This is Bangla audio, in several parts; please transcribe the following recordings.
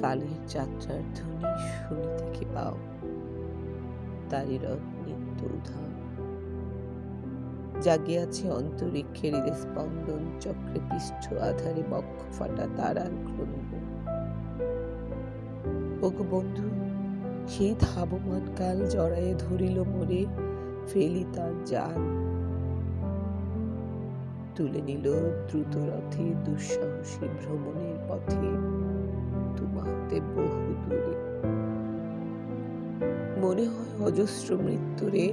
কালের যাত্রার ধ্বনি শুনিতে কি পাও। তারই রথ নিত্য উধাও জাগিয়াছে অন্তরিক্ষের স্পন্দন চক্রে পৃষ্ঠ আধারে বক্ষ ফাটা তারার ক্রন্দ ওগো বন্ধু সেই ধাবমান কাল জড়ায়ে ধরিল মোরে ফেলি তার জাল তুলে নিল দ্রুত রথে দুঃসাহসী ভ্রমণের পথে। হতে বহু দূরে। মনে হয় অজস্র মৃত্যুরে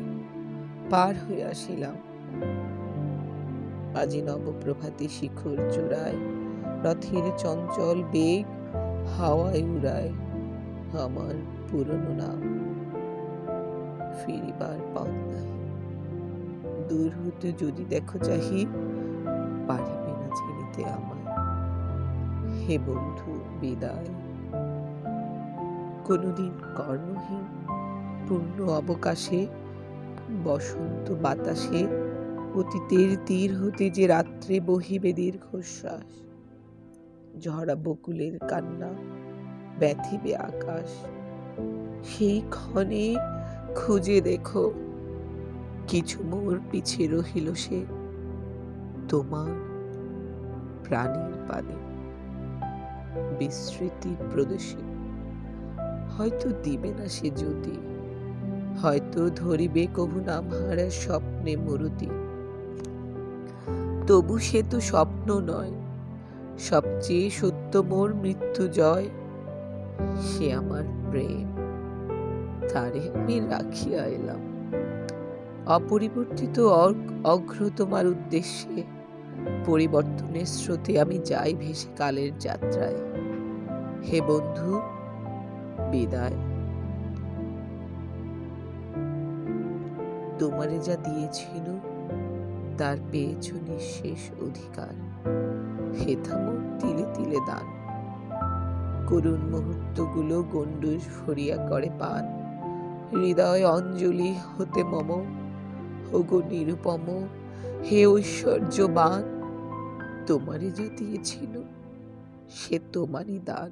পার হয়ে আসিলাম। আজি নবপ্রভাতী শিখর চূড়ায়, রথের চঞ্চল বেগ হাওয়ায় উড়ায় আমার পুরনো নাম। ফিরিবার পথ নাই দূর হতে যদি দেখো চাহি, পারিবে না চিনিতে আমায়। হে বন্ধু, বিদায়। কোনোদিন কর্ণহীন, পূর্ণ অবকাশে, বসন্ত বাতাসে, অতীতের তীর হতে যে রাত্রে বহিবে দীর্ঘশ্বাস, ঝরা বকুলের কান্না ব্যথিবে আকাশ। সেই ক্ষণে খুঁজে দেখো, কিছু মোর পিছে রহিল সে, তোমার প্রাণীর পানে। বিস্মৃতি প্রদেশে হয়তো দিবে না সে জ্যোতি। হয়তো ধরিবে কভু নাম হারা স্বপ্নে মরুতি। তবু সে তো স্বপ্ন নয়। সবচেয়ে সত্য মোর মৃত্যু জয়। সে আমার প্রেম। তারে আমি রাখিয়া এলাম। অপরিবর্তিত অগ- অগ্র তোমার উদ্দেশ্যে। পরিবর্তনের স্রোতে আমি যাই ভেসে কালের যাত্রায়। হে বন্ধু বিদায়। তোমারে যা দিয়েছিল, তার পেয়েছ নিঃশেষ অধিকার। হেথামো তিলে তিলে দান। করুণ মুহূর্তগুলো গন্ডুস ভরিয়া করে পান। হৃদয় অঞ্জলি হতে মম, ওগো নিরুপম, হে ঐশ্বর্যবান। তোমারে যা দিয়েছিল, সে তোমারই দান।